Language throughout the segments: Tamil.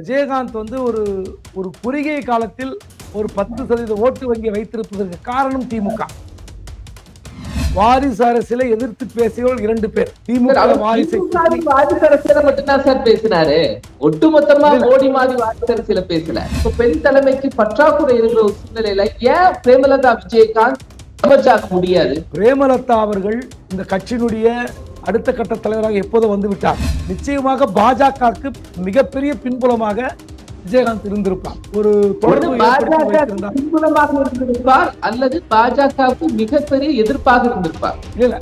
விஜயகாந்த் வந்து ஒரு ஒரு குறுகிய காலத்தில் ஒரு பத்து சதவீத ஓட்டு வங்கி வைத்திருப்பதற்கு காரணம் திமுக. வாரிசு அரசியலை எதிர்த்து பேசியவர்கள் இரண்டு பேர். திமுக வாரிசை அரசியல மட்டும்தான் சார் பேசினாரு. ஒட்டுமொத்தமா மோடி மாதிரி வாரிசு அரசியல பேசல. இப்ப பெண் தலைமைக்கு பற்றாக்குறை இருக்கிற ஒரு சூழ்நிலையில ஏன் பிரேமலதா விஜயகாந்த் அமைச்சாக முடியாது? பிரேமலதா அவர்கள் இந்த கட்சியினுடைய அடுத்த கட்ட தலைவராக எப்போதும் வந்து விட்டார். நிச்சயமாக பாஜகவுக்கு மிகப்பெரிய பின்புலமாக விஜயகாந்த் இருந்திருப்பார். ஒரு பாஜக இருந்திருப்பார் அல்லது பாஜகவுக்கு மிகப்பெரிய எதிர்ப்பாக இருந்திருப்பார்? இல்ல இல்ல.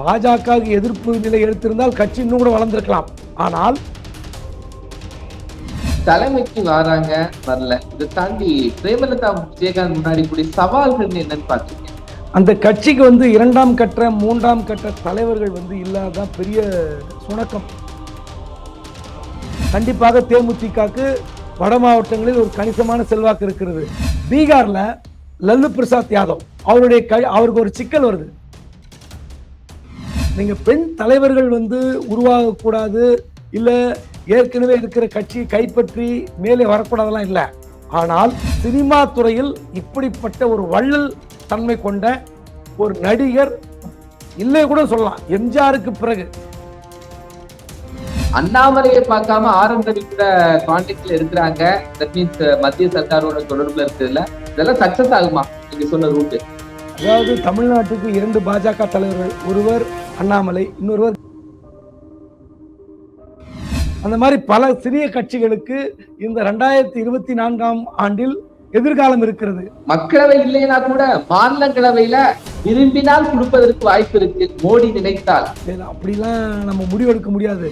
பாஜகவுக்கு எதிர்ப்பு நிலை எடுத்திருந்தால் கட்சி இன்னும் கூட வளர்ந்திருக்கலாம். ஆனால் தலைமைக்கு வராங்க வரல. இதை தாண்டி பிரேமலதா விஜயகாந்த் முன்னாடி கூடிய சவால்கள் என்னன்னு பாத்தீங்க அந்த கட்சிக்கு வந்து இரண்டாம் கட்ட மூன்றாம் கட்ட தலைவர்கள் வந்து இல்லாதான் பெரிய சுணக்கம். கண்டிப்பாக தேமுதிகக்கு வட மாவட்டங்களில் ஒரு கணிசமான செல்வாக்கு இருக்கிறது. பீகாரில் லல்லு பிரசாத் யாதவ் அவருடைய க அவருக்கு ஒரு சிக்கல் வருது. நீங்கள் பெண் தலைவர்கள் வந்து உருவாகக்கூடாது இல்லை ஏற்கனவே இருக்கிற கட்சியை கைப்பற்றி மேலே வரக்கூடாதெல்லாம் இல்லை. ஆனால் சினிமா துறையில் இப்படிப்பட்ட ஒரு வள்ளல் தன்மை கொண்ட ஒரு நடிகர் இல்லை கூட சொல்லலாம். எம்ஜிஆருக்கு பிறகு. அண்ணாமலையை பார்க்காம ஆரம் ரவி கூட கான்டாக்ட்ல இருக்கிறாங்க. தட் மீன்ஸ் மத்திய சர்க்காரோட தொடர்புல இருக்குதுல்ல இதெல்லாம் சக்சஸ் ஆகுமா? நீங்க சொன்ன ரூட் அதாவது தமிழ்நாட்டுக்கு இரண்டு பாஜக தலைவர்கள். ஒருவர் அண்ணாமலை இன்னொருவர் அந்த மாதிரி பல சிறிய கட்சிகளுக்கு இந்த ரெண்டாயிரத்தி இருபத்தி நான்காம் ஆண்டில் எதிர்காலம் இருக்கிறது. மக்களவை இல்லைன்னா கூட மாநிலங்களவையில விரும்பினால் கொடுப்பதற்கு வாய்ப்பு இருக்கு மோடி நினைத்தால். அப்படிலாம் நம்ம முடிவெடுக்க முடியாது.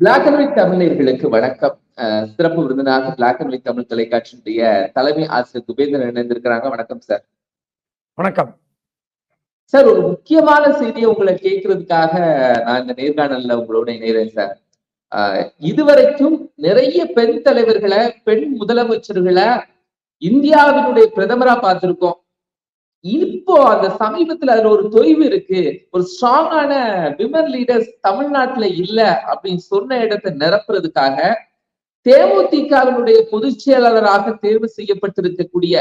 பிளாக் அண்ட் ஒயிட் தமிழர்களுக்கு வணக்கம். சிறப்பு விருந்தினாக பிளாக் அண்ட் ஒயிட் தமிழ் தொலைக்காட்சியுடைய தலைமை ஆசிரியர் குபேந்திரன் இணைந்திருக்கிறாங்க. வணக்கம் சார் வணக்கம். சார் ஒரு முக்கியமான செய்தியை உங்களை கேட்கறதுக்காக நான் இந்த நேர்காணல்ல உங்களோட இணைகிறேன் சார் இதுவரைக்கும் நிறைய பெண் தலைவர்களை பெண் முதலமைச்சர்களை இந்தியாவினுடைய பிரதமரா பார்த்திருக்கோம். இப்போ அந்த சமீபத்துல அதுல ஒரு தொய்வு இருக்கு. ஒரு ஸ்ட்ராங்கான விமன் லீடர்ஸ் தமிழ்நாட்டுல இல்ல அப்படின்னு சொன்ன இடத்தை நிரப்புறதுக்காக தேமுதிகவினுடைய பொதுச் செயலாளராக தேர்வு செய்யப்பட்டிருக்கக்கூடிய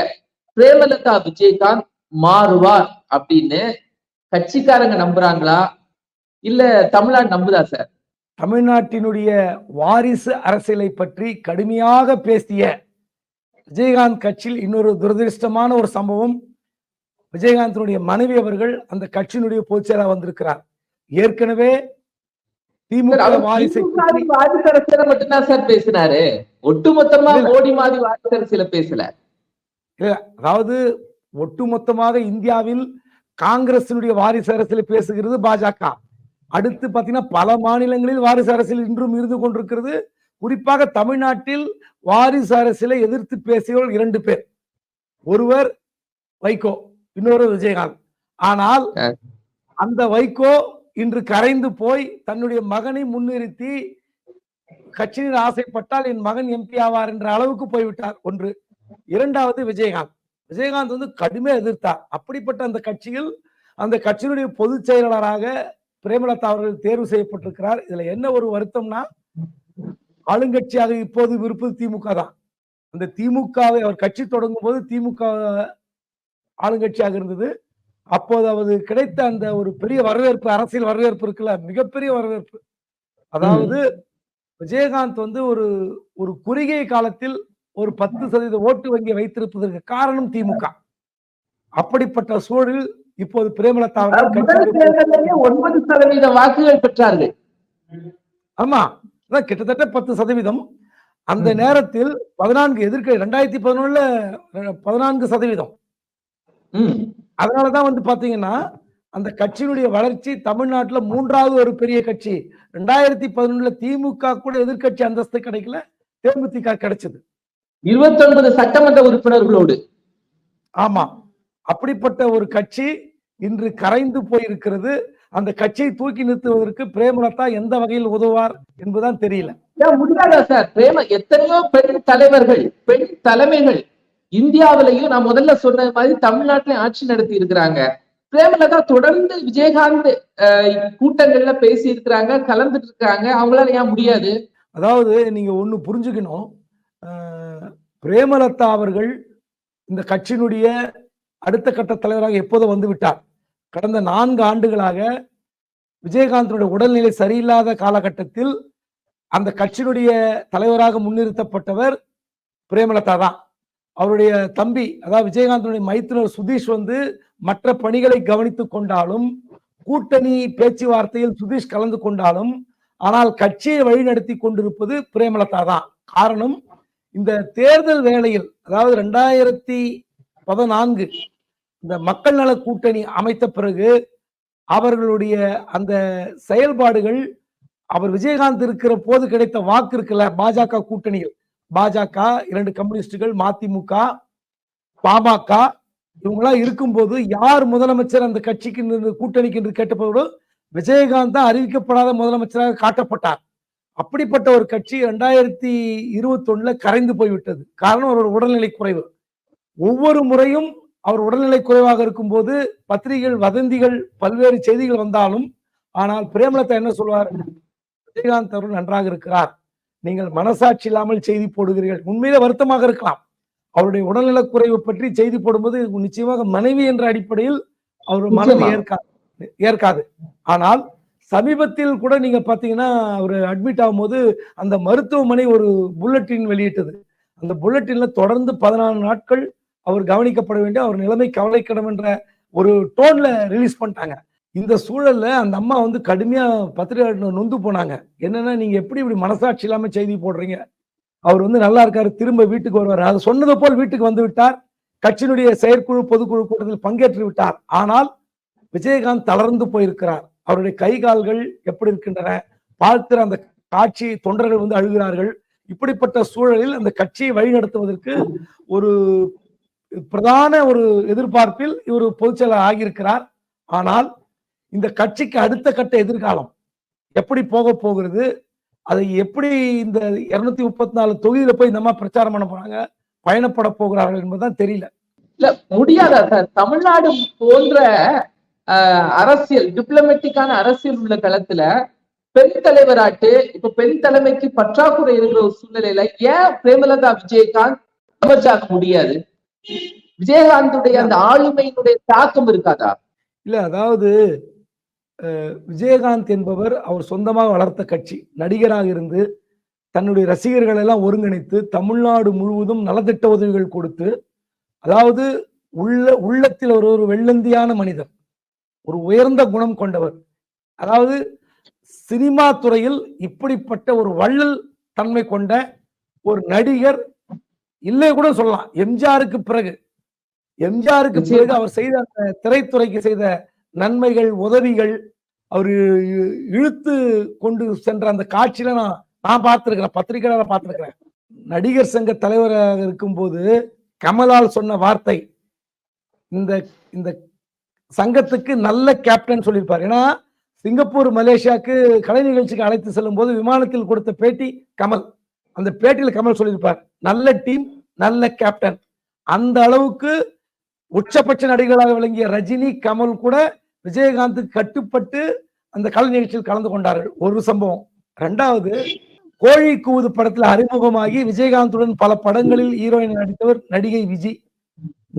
பிரேமலதா விஜயகாந்த் மாறுவார் அப்படின்னு கட்சிக்காரங்க நம்புறாங்களா? இல்ல தமிழ்நாடு நம்புதா சார்? தமிழ்நாட்டினுடைய வாரிசு அரசியலை பற்றி கடுமையாக பேசிய விஜயகாந்த் கட்சியில் இன்னொரு துரதிருஷ்டமான ஒரு சம்பவம். விஜயகாந்தினுடைய மனைவி அவர்கள் அந்த கட்சியினுடைய பொதுச் செயலாளர் வந்திருக்கிறார். ஏற்கனவே திமுக வாரிசை அரசியல மட்டும்தான் சார் பேசினாரு. ஒட்டுமொத்தமா. மோடி மாதிரி வாரிசு அரசியல பேசல. இல்ல, அதாவது ஒட்டுமொத்தமாக இந்தியாவில் காங்கிரசினுடைய வாரிசு அரசியலை பேசுகிறது பாஜக. அடுத்து பாத்தீங்கன்னா பல மாநிலங்களில் வாரிசு அரசியல் இன்றும் இருந்து கொண்டிருக்கிறது. குறிப்பாக தமிழ்நாட்டில் வாரிசு அரசியலை எதிர்த்து பேசியவர்கள் இரண்டு பேர். ஒருவர் வைகோ இன்னொரு விஜயகாந்த். ஆனால். அந்த வைகோ இன்று கரைந்து போய் தன்னுடைய மகனை முன்னிறுத்தி கட்சியில் ஆசைப்பட்டால் என் மகன் எம்பி ஆவார் என்ற அளவுக்கு போய்விட்டார். ஒன்று. இரண்டாவது விஜயகாந்த். விஜயகாந்த் வந்து கடுமையா எதிர்த்தார். அப்படிப்பட்ட அந்த கட்சியில் அந்த கட்சியினுடைய பொதுச் செயலாளராக பிரேமலதா அவர்கள் தேர்வு செய்யப்பட்டிருக்கிறார். இதுல என்ன ஒரு வருத்தம்னா ஆளுங்கட்சியாக இப்போது இருப்பது திமுக தான். அந்த திமுகவை அவர் கட்சி தொடங்கும் போது திமுக ஆளுங்கட்சியாக இருந்தது. அப்போது அவரு கிடைத்த அந்த ஒரு பெரிய வரவேற்பு அரசியல் வரவேற்பு இருக்குல்ல மிகப்பெரிய வரவேற்பு. அதாவது விஜயகாந்த் வந்து ஒரு ஒரு குறுகிய காலத்தில் ஒரு பத்து சதவீத ஓட்டு வங்கி வைத்திருப்பதற்கு காரணம் திமுக. அப்படிப்பட்ட சூழலில் இப்போது பிரேமலதா ஒன்பது சதவீத வாக்குகள் பெற்றார்கள். ஆமா அதான் கிட்டத்தட்ட பத்து சதவீதம். அந்த நேரத்தில் பதினான்கு எதிர்க்க ரெண்டாயிரத்தி பதினொன்னுல பதினான்கு சதவீதம். அதனாலதான் வந்து பாத்தீங்கன்னா அந்த கட்சியினுடைய வளர்ச்சி தமிழ்நாட்டுல மூன்றாவது ஒரு பெரிய கட்சி. ரெண்டாயிரத்தி பதினொன்னுல திமுக கூட எதிர்க்கட்சி அந்தஸ்து கிடைக்கல தேமுதிக கிடைச்சது. இருபத்தி ஒன்பது சட்டமன்ற உறுப்பினர்களோடு. ஆமா அப்படிப்பட்ட ஒரு கட்சி இன்று கரைந்து போயிருக்கிறது. அந்த கட்சியை தூக்கி நிறுத்துவதற்கு பிரேமலதா எந்த வகையில் உதவுவார் என்பதுதான் தெரியல. முடியாதா சார்? பிரேம எத்தனையோ பெண் தலைவர்கள் பெண் தலைமைகள் இந்தியாவிலையும் நான் முதல்ல சொன்ன மாதிரி தமிழ்நாட்டிலையும் ஆட்சி நடத்தி இருக்கிறாங்க. பிரேமலதா தொடர்ந்து விஜயகாந்த் கூட்டங்கள்ல பேசி இருக்கிறாங்க கலந்துட்டு இருக்காங்க அவங்களால ஏன் முடியாது? அதாவது நீங்க ஒண்ணு புரிஞ்சுக்கணும். பிரேமலதா அவர்கள் இந்த கட்சியினுடைய அடுத்த கட்ட தலைவராக எப்போதோ வந்து விட்டார். கடந்த நான்கு ஆண்டுகளாக விஜயகாந்தனுடைய உடல்நிலை சரியில்லாத காலகட்டத்தில் அந்த கட்சியினுடைய தலைவராக முன்னிறுத்தப்பட்டவர் பிரேமலதா தான். அவருடைய தம்பி அதாவது விஜயகாந்தனுடைய மைத்துனர் சுதீஷ் வந்து மற்ற பணிகளை கவனித்து கொண்டாலும் கூட்டணி பேச்சுவார்த்தையில் சுதீஷ் கலந்து கொண்டாலும் ஆனால் கட்சியை வழிநடத்தி கொண்டிருப்பது பிரேமலதா தான். காரணம் இந்த தேர்தல் வேளையில் அதாவது ரெண்டாயிரத்தி பதினான்கு இந்த மக்கள் நல கூட்டணி அமைத்த பிறகு அவர்களுடைய அந்த செயல்பாடுகள் அவர் விஜயகாந்த் இருக்கிற போது கிடைத்த வாக்கு இருக்குல்ல பாஜக கூட்டணியில் பாஜக இரண்டு கம்யூனிஸ்டுகள் மதிமுக பாமக இவங்களாம் இருக்கும்போது யார் முதலமைச்சர் அந்த கட்சிக்கு கூட்டணிக்கு என்று கேட்டபோது விஜயகாந்த் தான் அறிவிக்கப்படாத முதலமைச்சராக காட்டப்பட்டார். அப்படிப்பட்ட ஒரு கட்சி ரெண்டாயிரத்தி இருபத்தி ஒண்ணுல கரைந்து போய்விட்டது. காரணம் அவரோட உடல்நிலை குறைவு. ஒவ்வொரு முறையும் அவர் உடல்நிலை குறைவாக இருக்கும்போது பத்திரிகைகள் வதந்திகள் பல்வேறு செய்திகள் வந்தாலும் ஆனால் பிரேமலதா என்ன சொல்வார் விஜயகாந்த் அவர்கள் நன்றாக இருக்கிறார். நீங்கள் மனசாட்சி இல்லாமல் செய்தி போடுகிறீர்கள். உண்மையிலே வருத்தமாக இருக்கலாம். அவருடைய உடல்நலக் குறைவு பற்றி செய்தி போடும்போது நிச்சயமாக மனைவி என்ற அடிப்படையில் அவர் மனதை. ஏற்காது. ஏற்காது. ஆனால் சமீபத்தில் கூட நீங்க பாத்தீங்கன்னா அவர் அட்மிட் ஆகும்போது அந்த மருத்துவமனை ஒரு புல்லட்டின் வெளியிட்டது. அந்த புல்லட்டின்ல தொடர்ந்து பதினாலு நாட்கள் அவர் கவனிக்கப்பட வேண்டிய அவர் நிலைமை கவலைக்கிடம் என்ற ஒரு டோன்ல ரிலீஸ் பண்ணிட்டாங்க. இந்த சூழல்ல அந்த அம்மா வந்து கடுமையா பத்திரிகையாளர் நொந்து போனாங்க. என்னன்னா நீங்க எப்படி இப்படி மனசாட்சி இல்லாம செய்தி போடுறீங்க? அவர் வந்து நல்லா இருக்காரு திரும்ப வீட்டுக்கு வருவார். அது சொன்னது போல் வீட்டுக்கு வந்து விட்டார். கட்சியினுடைய செயற்குழு பொதுக்குழு கூட்டத்தில் பங்கேற்று விட்டார். ஆனால் விஜயகாந்த் தளர்ந்து போயிருக்கிறார். அவருடைய கை கால்கள் எப்படி இருக்கின்றன? பார்க்கிற அந்த காட்சி தொண்டர்கள் வந்து அழுகிறார்கள். இப்படிப்பட்ட சூழலில் அந்த கட்சியை வழிநடத்துவதற்கு ஒரு பிரதான ஒரு எதிர்பார்ப்பில் இவர் பொதுச்செயலர் ஆகியிருக்கிறார். ஆனால் இந்த கட்சிக்கு அடுத்த கட்ட எதிர்காலம் எப்படி போக போகிறது அதை எப்படி இந்த இருநூத்தி முப்பத்தி நாலு தொகுதியில போய் இந்த மாதிரி பிரச்சாரம் பண்ண போறாங்க பயணப்பட போகிறார்கள் என்பதுதான் தெரியல. இல்ல முடியாத தமிழ்நாடு போன்ற அரசியல் டிப்ளமேட்டிக்கான அரசியல் உள்ள களத்துல பெண் தலைவராட்டு இப்ப பெண் தலைமைக்கு பற்றாக்குறை இருக்கிற ஒரு சூழ்நிலையில ஏன் பிரேமலதா விஜயகாந்த் அமைச்சாக முடியாது? விஜயகாந்துடைய அந்த ஆளுமையினுடைய தாக்கம் இருக்காதா? இல்ல அதாவது விஜயகாந்த் என்பவர் அவர் சொந்தமாக வளர்த்த கட்சி. நடிகராக இருந்து தன்னுடைய ரசிகர்கள் எல்லாம் ஒருங்கிணைத்து தமிழ்நாடு முழுவதும் நலத்திட்ட உதவிகள் கொடுத்து அதாவது உள்ள உள்ளத்தில் ஒரு ஒரு வெள்ளந்தியான மனிதர். ஒரு உயர்ந்த குணம் கொண்டவர். அதாவது சினிமா துறையில் இப்படிப்பட்ட ஒரு வள்ளல் தன்மை கொண்ட ஒரு நடிகர் இல்லை கூட சொல்லலாம். எம்ஜிஆருக்கு பிறகு. எம்ஜிஆருக்கு. பிறகு அவர் செய்த அந்த திரைத்துறைக்கு செய்த நன்மைகள் உதவிகள் அவர் இழுத்து கொண்டு சென்ற அந்த காட்சியில நான் நான் பார்த்திருக்கிறேன். பத்திரிகையாளர பார்த்திருக்கிறேன். நடிகர் சங்க தலைவராக இருக்கும்போது கமலால் சொன்ன வார்த்தை இந்த இந்த சங்கத்துக்கு நல்ல கேப்டன் சொல்லியிருப்பார். ஏன்னா சிங்கப்பூர் மலேசியாவுக்கு கலை நிகழ்ச்சிக்கு அழைத்து செல்லும் போது விமானத்தில் கொடுத்த பேட்டி கமல். அந்த பேட்டியில் கமல் சொல்லியிருப்பார் நல்ல டீம் நல்ல கேப்டன் அந்த அளவுக்கு உச்சபட்ச நடிகர்களாக விளங்கிய ரஜினி கமல் கூட விஜயகாந்துக்கு கட்டுப்பட்டு அந்த கலை நிகழ்ச்சியில் கலந்து கொண்டார்கள். ஒரு சம்பவம். ரெண்டாவது கோழி கூவுது படத்துல அறிமுகமாகி விஜயகாந்துடன் பல படங்களில் ஹீரோயின் நடித்தவர் நடிகை விஜய்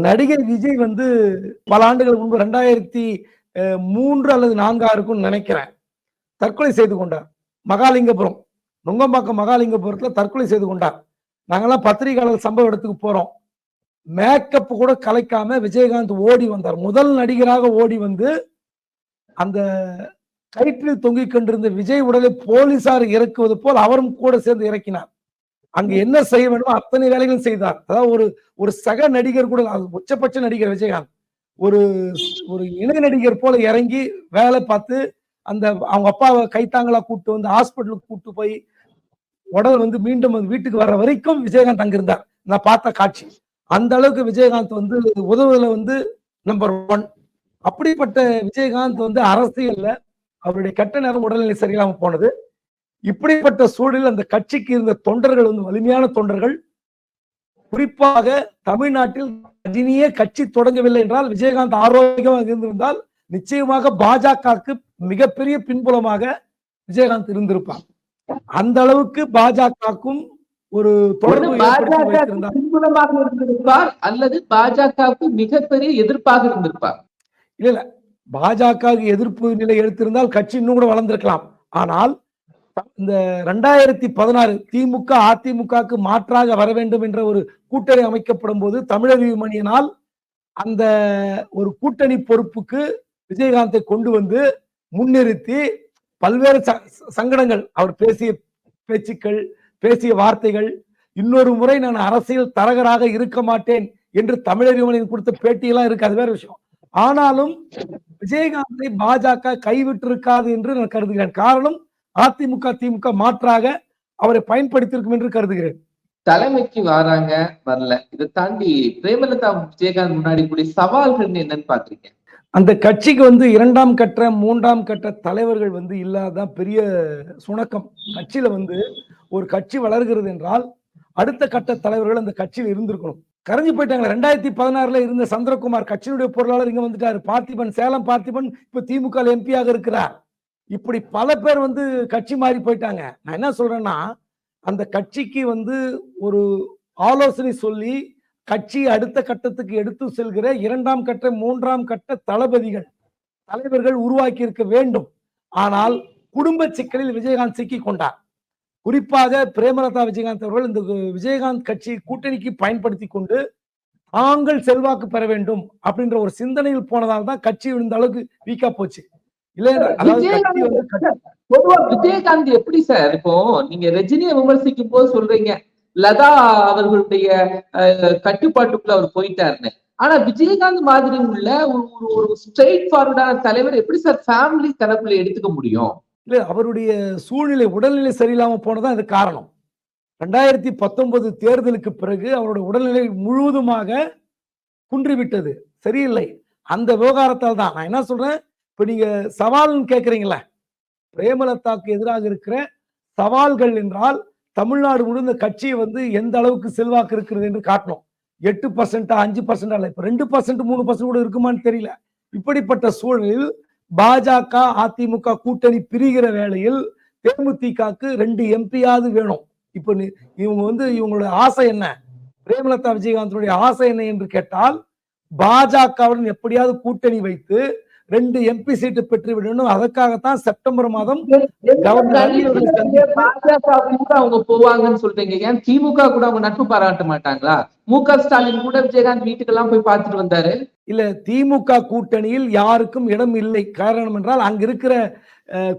நடிகை விஜய் வந்து பல ஆண்டுகள் முன்பு ரெண்டாயிரத்தி மூன்று அல்லது நான்கா இருக்கும்னு நினைக்கிறேன். தற்கொலை செய்து கொண்டார். மகாலிங்கபுரம். நுங்கம்பாக்கம் மகாலிங்கபுரத்தில் தற்கொலை செய்து கொண்டார். நாங்கள்லாம் பத்திரிகையாளர் சம்பவ இடத்துக்கு போகிறோம் மேக்கப் கூட கலைக்காம விஜயகாந்த் ஓடி வந்தார். முதல் நடிகராக ஓடி வந்து அந்த கயிற்றில் தொங்கிக் கொண்டிருந்த விஜய் உடலை போலீசார் இறக்குவது போல் அவரும் கூட சேர்ந்து இறக்கினார். அங்க என்ன செய்ய வேண்டுமோ அத்தனை வேலைகளும் செய்தார். அதாவது ஒரு ஒரு சக நடிகர் கூட அது உச்சபட்ச நடிகர் விஜயகாந்த். ஒரு ஒரு இணை நடிகர் போல இறங்கி வேலை பார்த்து அந்த அவங்க அப்பாவை கைத்தாங்களா கூப்பிட்டு வந்து ஹாஸ்பிட்டலுக்கு கூப்பிட்டு போய் உடல் வந்து மீண்டும் வந்து வீட்டுக்கு வர்ற வரைக்கும் விஜயகாந்த் அங்க இருந்தார். நான் பார்த்த காட்சி. அந்த அளவுக்கு விஜயகாந்த் வந்து உதவுல வந்து நம்பர் ஒன் அப்படிப்பட்ட விஜயகாந்த் வந்து அரசியல்ல அவருடைய கட்ட நேரம் உடல்நிலை சரியில்லாம போனது. இப்படிப்பட்ட சூழலில் அந்த கட்சிக்கு இருந்த தொண்டர்கள் வந்து வலிமையான தொண்டர்கள் குறிப்பாக தமிழ்நாட்டில் ரஜினியே கட்சி தொடங்கவில்லை என்றால் விஜயகாந்த் ஆரோக்கியமாக இருந்திருந்தால் நிச்சயமாக பாஜகவுக்கு மிகப்பெரிய பின்புலமாக விஜயகாந்த் இருந்திருப்பார். அந்த அளவுக்கு பாஜகவுக்கும் ஒரு பின்புலமாக இருந்திருப்பார் அல்லது பாஜகவுக்கு மிகப்பெரிய எதிர்ப்பாக இருந்திருப்பார்? இல்ல இல்ல. பாஜக எதிர்ப்பு நிலை எடுத்திருந்தால் கட்சி இன்னும் கூட வளர்ந்திருக்கலாம். ஆனால் இந்த ரெண்டாயிரத்தி பதினாறு திமுக அதிமுகவுக்கு மாற்றாக வர வேண்டும் என்ற ஒரு கூட்டணி அமைக்கப்படும் போது தமிழறிவு மணியனால் அந்த ஒரு கூட்டணி பொறுப்புக்கு விஜயகாந்தை கொண்டு வந்து முன்னிறுத்தி பல்வேறு ச- சங்கடங்கள் அவர் பேசிய பேச்சுக்கள் பேசிய வார்த்தைகள் இன்னொரு முறை நான் அரசியல் தரகராக இருக்க மாட்டேன் என்று தமிழர் மணியன் கொடுத்த பேட்டியெல்லாம் இருக்கு அது வேற விஷயம். ஆனாலும் விஜயகாந்தை பாஜக கைவிட்டிருக்காது என்று நான் கருதுகிறேன். காரணம் அதிமுக திமுக மாற்றாக அவரை பயன்படுத்தியிருக்கும் என்று கருதுகிறேன். தலைமைக்கு வராங்க வரல. இதை தாண்டி பிரேமலதா விஜயகாந்த் முன்னாடி கூடிய சவால்கள் என்னன்னு பாக்குறீங்க அந்த கட்சிக்கு வந்து இரண்டாம் கட்ட மூன்றாம் கட்ட தலைவர்கள் வந்து இல்லாதான் பெரிய சுணக்கம். கட்சியில வந்து ஒரு கட்சி வளர்கிறது என்றால் அடுத்த கட்ட தலைவர்கள் அந்த கட்சியில் இருந்திருக்கணும். கரைஞ்சு போயிட்டாங்க ரெண்டாயிரத்தி பதினாறுல இருந்த சந்திரகுமார் கட்சியினுடைய பொருளாளர் இங்க வந்துட்டாரு. பார்த்திபன் சேலம் பார்த்திபன் இப்ப திமுக எம்பியாக இருக்கிறார். இப்படி பல பேர் வந்து கட்சி மாறி போயிட்டாங்க. நான் என்ன சொல்றேன்னா அந்த கட்சிக்கு வந்து ஒரு ஆலோசனை சொல்லி கட்சி அடுத்த கட்டத்துக்கு எடுத்து செல்கிற இரண்டாம் கட்ட மூன்றாம் கட்ட தளபதிகள் தலைவர்கள் உருவாக்கி இருக்க வேண்டும். ஆனால் குடும்ப சிக்கலில் விஜயகாந்த் சிக்கிக் கொண்டார். குறிப்பாக பிரேமலதா விஜயகாந்த் அவர்கள் இந்த விஜயகாந்த் கட்சி கூட்டணிக்கு பயன்படுத்தி கொண்டு தாங்கள் செல்வாக்கு பெற வேண்டும் அப்படின்ற ஒரு சிந்தனையில் போனதால் தான் கட்சி இந்த அளவுக்கு வீக்கா போச்சு. பொதுவா விஜயகாந்த் எப்படி சார்? இப்போ நீங்க ரஜினியை விமர்சிக்கும் போது சொல்றீங்க. லதா அவர்களுடைய கட்டுப்பாட்டுக்குள்ள அவர் போயிட்டாருன்னு. ஆனா விஜயகாந்த் மாதிரி உள்ள ஒரு ஒரு- ஒரு ஸ்ட்ரெயிட் ஃபார்வர்டான தலைவர் எப்படி சார் ஃபேமிலி தரப்புல எடுத்துக்க முடியும்? இல்ல அவருடைய சூழ்நிலை உடல்நிலை சரியில்லாம போனதான் அது காரணம். ரெண்டாயிரத்தி பத்தொன்பது தேர்தலுக்கு பிறகு அவருடைய உடல்நிலை முழுவதுமாக குன்றிவிட்டது சரியில்லை. அந்த விவகாரத்தால் தான். நான் என்ன சொல்றேன்? இப்ப நீங்க சவால்னு கேக்குறீங்களா பிரேமலதாக்கு எதிராக இருக்கிற சவால்கள் என்றால் தமிழ்நாடு முழுந்த கட்சியை வந்து எந்த அளவுக்கு செல்வாக்கு இருக்கிறது என்று காட்டணும். எட்டு பர்சன்டா அஞ்சு பர்சன்டா இல்லை இப்ப ரெண்டு பர்சன்ட் மூணு பர்சன்ட் கூட இருக்குமான்னு தெரியல. இப்படிப்பட்ட சூழலில் பாஜக அதிமுக கூட்டணி பிரிகிற வேளையில் தேமுதிகக்கு ரெண்டு எம்பியாவது வேணும். இப்ப இவங்க வந்து இவங்களுடைய ஆசை என்ன? பிரேமலதா விஜயகாந்தனுடைய ஆசை என்ன என்று கேட்டால் பாஜகவுடன் எப்படியாவது கூட்டணி வைத்து ரெண்டு எம்பி சீட்டு பெற்று விடணும். அதற்காகத்தான் செப்டம்பர் மாதம் அவங்க போவாங்கன்னு சொல்றீங்க. ஏன் திமுக கூட அவங்க நட்பு பாராட்ட மாட்டாங்களா? மு க ஸ்டாலின் கூட விஜயகாந்த் வீட்டுக்கெல்லாம் போய் பார்த்துட்டு வந்தாரு. இல்ல திமுக கூட்டணியில் யாருக்கும் இடம் இல்லை. காரணம் என்றால் அங்க இருக்கிற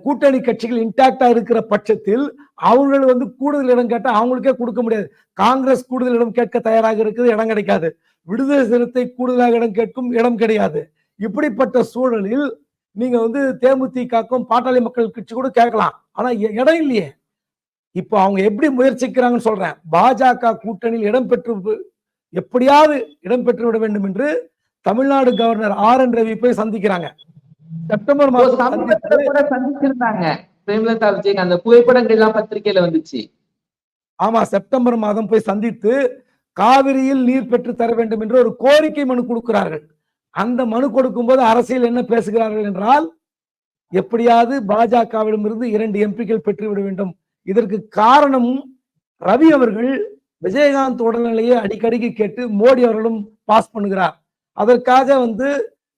கூட்டணி கட்சிகள் இன்டாக்டா இருக்கிற பட்சத்தில் அவர்கள் வந்து கூடுதல் இடம் கேட்டா அவங்களுக்கே கொடுக்க முடியாது. காங்கிரஸ் கூடுதல் இடம் கேட்க தயாராக இருக்குது இடம் கிடைக்காது. விடுதலை சிறுத்தை கூடுதலாக இடம் கேட்கும் இடம் கிடையாது. இப்படிப்பட்ட சூழலில் நீங்க வந்து தேமுதிகக்கும் பாட்டாளி மக்கள் கட்சி கூட கேட்கலாம். ஆனா இடம் இல்லையே. இப்போ அவங்க எப்படி முயற்சிக்கிறாங்கன்னு சொல்றேன். பாஜக கூட்டணியில் இடம் பெற்று வி- எப்படியாவது இடம் பெற்று விட வேண்டும் என்று Tamil Nadu governor R N Ravi போய் சந்திக்கிறாங்க. செப்டம்பர் மாதம் சந்திச்சிருந்தாங்க. பிரேமலதா விஜயகாந்த். அந்த புகைப்படங்கள் எல்லாம் பத்திரிகையில வந்துச்சு. ஆமா செப்டம்பர் மாதம் போய் சந்தித்து காவிரியில் நீர் பெற்று தர வேண்டும் என்று ஒரு கோரிக்கை மனு கொடுக்கிறார்கள். அந்த மனு கொடுக்கும்போது அரசியல் என்ன பேசுகிறார்கள் என்றால் எப்படியாவது பாஜகவிடமிருந்து இரண்டு எம்பிக்கள் பெற்றுவிட வேண்டும். இதற்கு காரணம் ரவி அவர்கள் விஜயகாந்த் உடல்நிலையை அடிக்கடிக்கு கேட்டு மோடி அவர்களும் பாஸ் பண்ணுகிறார். அதற்காக வந்து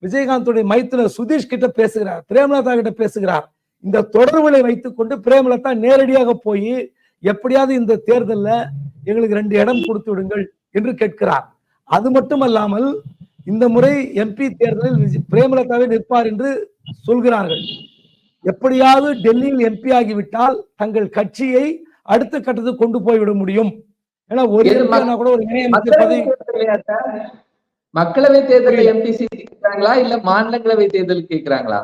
விஜயகாந்துடைய மைத்துனர் சுதீஷ் கிட்ட பேசுகிறார் பிரேமலதா கிட்ட பேசுகிறார். இந்த தொடர்புகளை வைத்துக்கொண்டு பிரேமலதா நேரடியாக போய் எப்படியாவது இந்த தேர்தல்ல எங்களுக்கு ரெண்டு இடம் கொடுத்து விடுங்கள் என்று கேட்கிறார். அது மட்டுமல்லாமல் இந்த முறை எம்பி தேர்தலில் பிரேமலதாவே நிற்பார் என்று சொல்கிறார்கள். எப்படியாவது டெல்லியில் எம்பி ஆகிவிட்டால் தங்கள் கட்சியை அடுத்த கட்டத்துக்கு கொண்டு போய்விட முடியும். ஏன்னா ஒரு கூட ஒரு பதவி? மக்களவை தேர்தலில் எம்பி சீட் கேட்கிறாங்களா இல்ல மாநிலங்களவை தேர்தல் கேட்கிறாங்களா?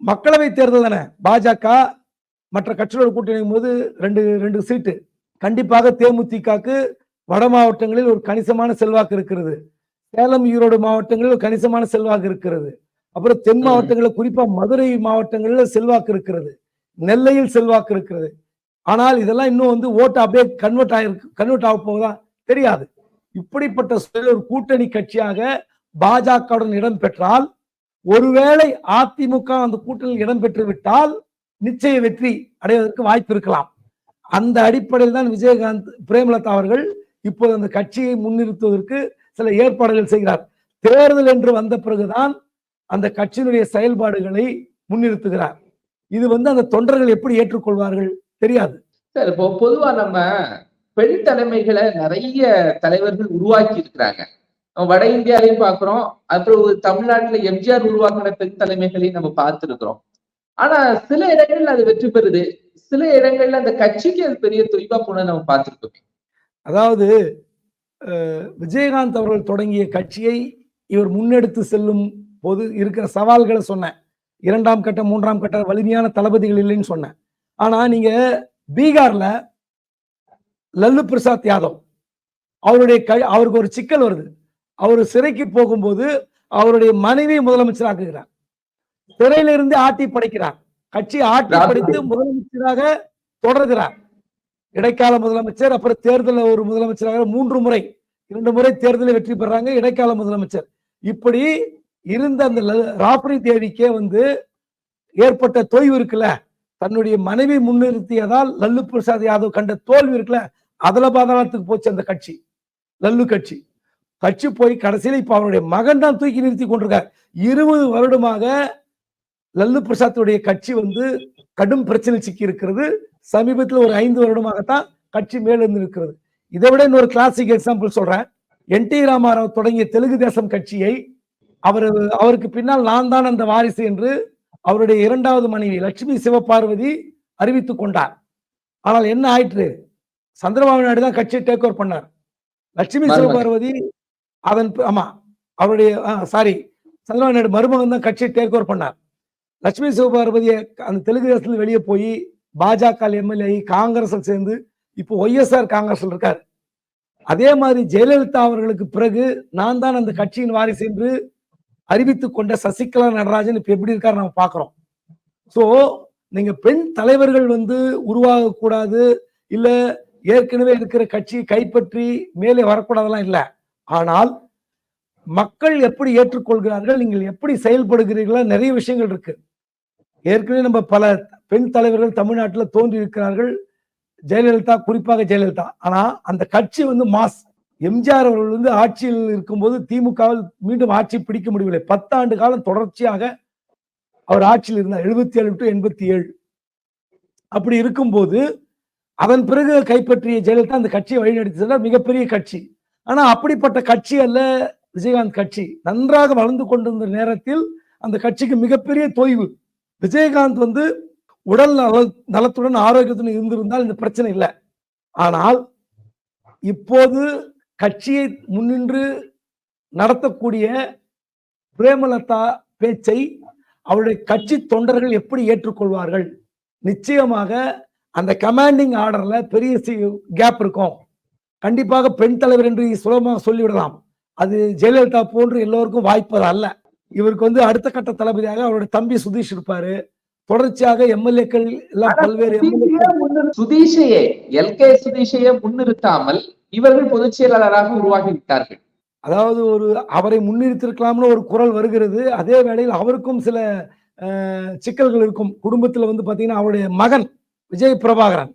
மக்களவை தேர்தல் தானே. பாஜக மற்ற கட்சிகளோட கூட்டணி போது ரெண்டு ரெண்டு சீட்டு கண்டிப்பாக தேமுதிகக்கு வட மாவட்டங்களில் ஒரு கணிசமான செல்வாக்கு இருக்கிறது. சேலம் ஈரோடு மாவட்டங்களில் கணிசமான செல்வாக்கு இருக்கிறது. அப்புறம் தென். மாவட்டங்களில் குறிப்பா மதுரை மாவட்டங்களில் செல்வாக்கு இருக்கிறது. நெல்லையில் செல்வாக்கு இருக்கிறது. ஆனால் இதெல்லாம் இன்னும் வந்து ஓட்டு அப்படியே கன்வெர்ட் ஆயிருக்கு கன்வெர்ட் ஆக போகுதா தெரியாது. இப்படிப்பட்ட சூழலில் ஒரு கூட்டணி கட்சியாக பாஜகவுடன் இடம் பெற்றால் ஒருவேளை அதிமுக அந்த கூட்டணியில் இடம் பெற்று விட்டால் நிச்சய வெற்றி அடைவதற்கு வாய்ப்பு இருக்கலாம். அந்த அடிப்படையில் தான் விஜயகாந்த் பிரேமலதா அவர்கள் இப்போது அந்த கட்சியை முன்னிறுத்துவதற்கு சில ஏற்பாடுகள் செய்கிறார். தேர்தல் என்று வந்த பிறகுதான் அந்த கட்சியினுடைய செயல்பாடுகளை முன்னிறுத்துகிறார். இது வந்து அந்த தொண்டர்கள் எப்படி ஏற்றுக்கொள்வார்கள் தெரியாது. சார் இப்போ பொதுவா நம்ம பெண் தலைமைகளை நிறைய தலைவர்கள் உருவாக்கி இருக்கிறாங்க. நம்ம வட இந்தியாலையும் பாக்குறோம் அப்புறம் தமிழ்நாட்டுல எம்ஜிஆர் உருவாக்கின பெண் தலைமைகளையும் நம்ம பார்த்திருக்கிறோம். ஆனா சில இடங்கள்ல அது வெற்றி பெறுது. சில இடங்கள்ல அந்த கட்சிக்கு அது பெரிய தொய்வா போன நம்ம பார்த்திருக்கோமே. அதாவது விஜயகாந்த் அவர்கள் தொடங்கிய கட்சியை இவர் முன்னெடுத்து செல்லும் போது இருக்கிற சவால்களை சொன்னேன். இரண்டாம் கட்ட மூன்றாம் கட்ட வலிமையான தளபதிகள் இல்லைன்னு சொன்னேன். ஆனா நீங்க பீகார்ல லல்லு பிரசாத் யாதவ் அவருடைய க அவருக்கு ஒரு சிக்கல் வருது. அவர் சிறைக்கு போகும்போது அவருடைய மனைவி முதலமைச்சராக்குகிறார். சிறையிலிருந்து ஆட்டி படைக்கிறார். கட்சி ஆட்டி படைத்து முதலமைச்சராக தொடர்கிறார். இடைக்கால முதலமைச்சர் அப்புறம் தேர்தலில் ஒரு முதலமைச்சராக மூன்று முறை இரண்டு முறை தேர்தலில் வெற்றி பெறாங்க இடைக்கால முதலமைச்சர். இப்படி இருந்த அந்த ல- ராப்ரி தேவிக்கே வந்து ஏற்பட்ட தொய்வு இருக்குல்ல தன்னுடைய மனைவி முன்னிறுத்தியதால் லல்லு பிரசாத் யாதவ் கண்ட தோல்வி இருக்குல்ல அதுல பாதாளத்துக்கு போச்சு அந்த கட்சி லல்லு கட்சி. கட்சி போய் கடைசியில் இப்போ அவருடைய மகன் தான் தூக்கி நிறுத்தி கொண்டிருக்கார். இருபது வருடமாக லல்லு பிரசாத்துடைய கட்சி வந்து கடும் பிரச்சனை சிக்கி இருக்கிறது சமீபத்தில் ஒரு ஐந்து வருடமாகத்தான் கட்சி மேலிருந்து இருக்கிறது இதை விட இன்னொரு கிளாசிக் எக்ஸாம்பிள் சொல்றேன். என் டி ராமாராவ் தொடங்கிய தெலுங்கு தேசம் கட்சியை அவர் அவருக்கு பின்னால் நான் தான் அந்த வாரிசு என்று அவருடைய இரண்டாவது மனைவி லட்சுமி சிவபார்வதி அறிவித்துக் கொண்டார். ஆனால் என்ன ஆயிற்று? சந்திரபாபு நாயுடு தான் கட்சியை டேக் ஓவர் பண்ணார். லட்சுமி. சிவபார்வதி அதன் ஆமா அவருடைய சாரி சந்திரபாபு நாயுடு மருமகன் தான் கட்சியை டேக் ஓவர் பண்ணார். லட்சுமி சிவபார்வதியை அந்த தெலுங்கு தேசத்துல வெளியே போய் பாஜக எம்எல்ஏ காங்கிரஸில் சேர்ந்து இப்போ ஒய்எஸ்ஆர் காங்கிரஸில் இருக்கார். அதே மாதிரி ஜெயலலிதா அவர்களுக்கு பிறகு நான் தான் அந்த கட்சியின் வாரிசு என்று அறிவித்து கொண்ட சசிகலா நடராஜன் இப்ப எப்படி இருக்காரு நம்ம பாக்குறோம் சோ நீங்க பெண் தலைவர்கள் வந்து உருவாகக்கூடாது இல்ல ஏற்கனவே இருக்கிற கட்சியை கைப்பற்றி மேலே வரக்கூடாதெல்லாம் இல்ல. ஆனால் மக்கள் எப்படி ஏற்றுக்கொள்கிறார்கள் நீங்கள் எப்படி செயல்படுகிறீர்களா நிறைய விஷயங்கள் இருக்கு. ஏற்கனவே நம்ம பல பெண் தலைவர்கள் தமிழ்நாட்டில் தோன்றி இருக்கிறார்கள். ஜெயலலிதா குறிப்பாக ஜெயலலிதா. ஆனா அந்த கட்சி வந்து மாஸ். எம்ஜிஆர் அவர்கள் வந்து ஆட்சியில் இருக்கும்போது திமுகவில் மீண்டும் ஆட்சி பிடிக்க முடியவில்லை. பத்தாண்டு காலம் தொடர்ச்சியாக அவர் ஆட்சியில் இருந்தார். எழுபத்தி ஏழு டு எண்பத்தி ஏழு அப்படி இருக்கும்போது அதன் பிறகு கைப்பற்றிய ஜெயலலிதா அந்த கட்சியை வழிநடத்தி சென்றார். மிகப்பெரிய கட்சி. ஆனா அப்படிப்பட்ட கட்சி அல்ல விஜயகாந்த் கட்சி. நன்றாக வளர்ந்து கொண்டிருந்த நேரத்தில் அந்த கட்சிக்கு மிகப்பெரிய தொய்வு. விஜயகாந்த் வந்து உடல் நல நலத்துடன் ஆரோக்கியத்துடன் இருந்திருந்தால் இந்த பிரச்சனை இல்லை. ஆனால் இப்போது கட்சியை முன்னின்று நடத்தக்கூடிய பிரேமலதா பேச்சை அவருடைய கட்சி தொண்டர்கள் எப்படி ஏற்றுக்கொள்வார்கள்? நிச்சயமாக அந்த கமாண்டிங் ஆர்டர்ல பெரிய கேப் இருக்கும். கண்டிப்பாக பெண் தலைவர் என்று சுலபமாக சொல்லிவிடலாம். அது ஜெயலலிதா போன்று எல்லோருக்கும் வாய்ப்பது அல்ல. இவருக்கு வந்து அடுத்த கட்ட தளபதியாக அவருடைய தம்பி சுதீஷ் இருப்பாரு. தொடர்ச்சியாக எம்எல்ஏக்கள் எல்லாம் பல்வேறு சுதீஷையே எல் கே சுதீஷையே முன்னிறுத்தாமல் இவர்கள் பொதுச் செயலாளராக உருவாகி விட்டார்கள் அதாவது ஒரு அவரை முன்னிறுத்திருக்கலாம்னு ஒரு குரல் வருகிறது. அதே வேளையில் அவருக்கும் சில சிக்கல்கள் இருக்கும். குடும்பத்துல வந்து பாத்தீங்கன்னா அவருடைய மகன் விஜய் பிரபாகரன்.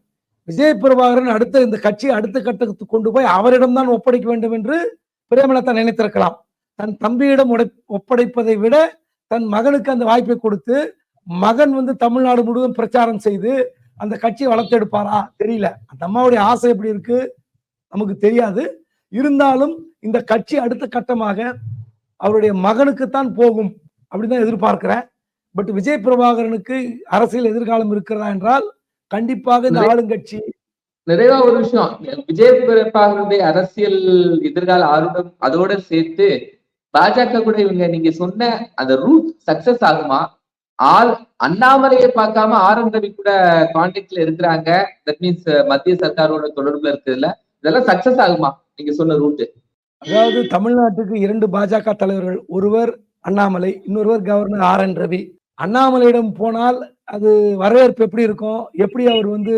விஜய் பிரபாகரன் அடுத்த இந்த கட்சியை அடுத்த கட்டத்துக்கு கொண்டு போய் அவரிடம்தான் ஒப்படைக்க வேண்டும் என்று பிரேமலதா நினைத்திருக்கலாம். தன் தம்பியிடம் உடை- ஒப்படைப்பதை விட தன் மகனுக்கு அந்த வாய்ப்பை கொடுத்து மகன் வந்து தமிழ்நாடு முழுவதும் பிரச்சாரம் செய்து அந்த கட்சியை வளர்த்தெடுப்பாரா தெரியல. அந்த அம்மாவுடைய ஆசை எப்படி இருக்கு? நமக்கு தெரியாது. இருந்தாலும் இந்த கட்சி அடுத்த கட்டமாக அவருடைய மகனுக்குத்தான் போகும் அப்படிதான் எதிர்பார்க்கிறேன். பட் விஜய் பிரபாகரனுக்கு அரசியல் எதிர்காலம் இருக்கிறதா என்றால் கண்டிப்பாக இந்த. ஆளுங்கட்சி நிறைவா ஒரு விஷயம். விஜய் பிரபாகருடைய அரசியல் எதிர்கால ஆர்வம் அதோட சேர்த்து பாஜக கூட இவங்க நீங்க சொன்ன அந்த ரூட் சக்சஸ் ஆகுமா? ஆள் அண்ணாமலையை பார்க்காம ஆர் என் ரவி கூட கான்டாக்ட்ல இருக்கிறாங்க. தட் மீன்ஸ் மத்திய சர்க்காரோட தொடர்புல இருக்குதுல இதெல்லாம் சக்சஸ் ஆகுமா? நீங்க சொன்ன ரூட் அதாவது தமிழ்நாட்டுக்கு இரண்டு பாஜக தலைவர்கள் ஒருவர் அண்ணாமலை இன்னொருவர் கவர்னர் ஆர் என் ரவி. அண்ணாமலையிடம் போனால் அது வரவேற்பு எப்படி இருக்கும்? எப்படி அவர் வந்து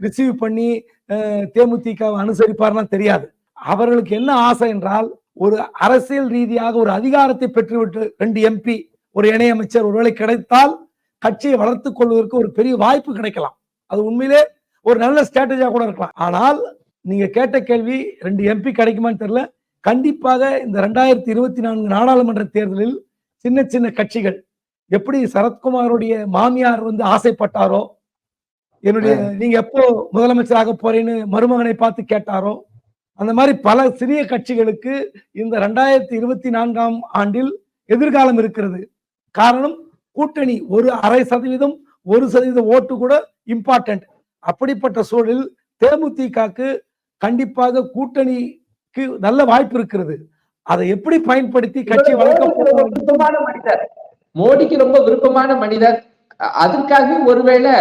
ரிசீவ் பண்ணி அஹ், தேமுதிகவை அனுசரிப்பார்லாம் தெரியாது. அவர்களுக்கு என்ன ஆசை என்றால் ஒரு அரசியல் ரீதியாக ஒரு அதிகாரத்தை பெற்றுவிட்டு ரெண்டு எம்பி ஒரு இணையமைச்சர் ஒருவேளை கிடைத்தால் கட்சியை வளர்த்துக் கொள்வதற்கு ஒரு பெரிய வாய்ப்பு கிடைக்கலாம். அது உண்மையிலே ஒரு நல்ல ஸ்ட்ராட்டஜியா கூட இருக்கலாம். ஆனால் நீங்க கேட்ட கேள்வி ரெண்டு எம்பி கிடைக்குமான்னு தெரியல. கண்டிப்பாக இந்த ரெண்டாயிரத்தி இருபத்தி நான்கு நாடாளுமன்ற தேர்தலில் சின்ன சின்ன கட்சிகள் எப்படி சரத்குமாருடைய மாமியார் வந்து ஆசைப்பட்டாரோ என்னுடைய நீங்க எப்போ முதலமைச்சராக போறேன்னு மருமகனை பார்த்து கேட்டாரோ அந்த மாதிரி பல சிறிய கட்சிகளுக்கு இந்த ரெண்டாயிரத்தி இருபத்தி நான்காம் ஆண்டில் எதிர்காலம் இருக்கிறது. காரணம் கூட்டணி ஒரு அரை சதவீதம் ஒரு சதவீத ஓட்டு கூட இம்பார்ட்டன்ட் அப்படிப்பட்ட சூழலில் தேமுதிகக்கு கண்டிப்பாக கூட்டணிக்கு நல்ல வாய்ப்பு இருக்கிறது. அதை எப்படி பயன்படுத்தி கட்சி வளர்க்க விருப்பமான மனிதர். மோடிக்கு ரொம்ப விருப்பமான மனிதர். அதுக்காக ஒருவேளை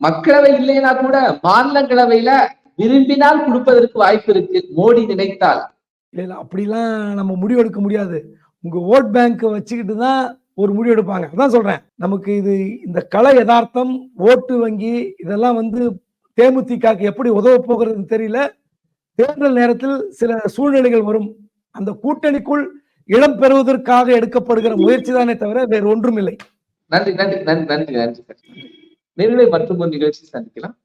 மக்களவை இல்லைன்னா கூட மாநிலங்களவையில விரும்பினால் கொடுப்பதற்கு வாய்ப்பு இருக்கு. மோடி நினைத்தால். இல்ல இல்ல அப்படிலாம் நம்ம முடிவெடுக்க முடியாது. உங்க ஓட் பேங்க் வச்சுக்கிட்டு தான் ஒரு முடிவு எடுப்பாங்க. அதான் சொல்றேன். நமக்கு இது இந்த கலை யதார்த்தம் ஓட்டு வங்கி இதெல்லாம் வந்து தேமுதிகக்கு எப்படி உதவ போகிறதுன்னு தெரியல. தேர்தல் நேரத்தில் சில சூழ்நிலைகள் வரும். அந்த கூட்டணிக்குள் இடம் பெறுவதற்காக எடுக்கப்படுகிற முயற்சி தானே தவிர வேறு ஒன்றும் இல்லை நன்றி நன்றி நன்றி நன்றி நன்றி. நேர்களை மற்றும் ஒரு நிகழ்ச்சி சந்திக்கலாம்.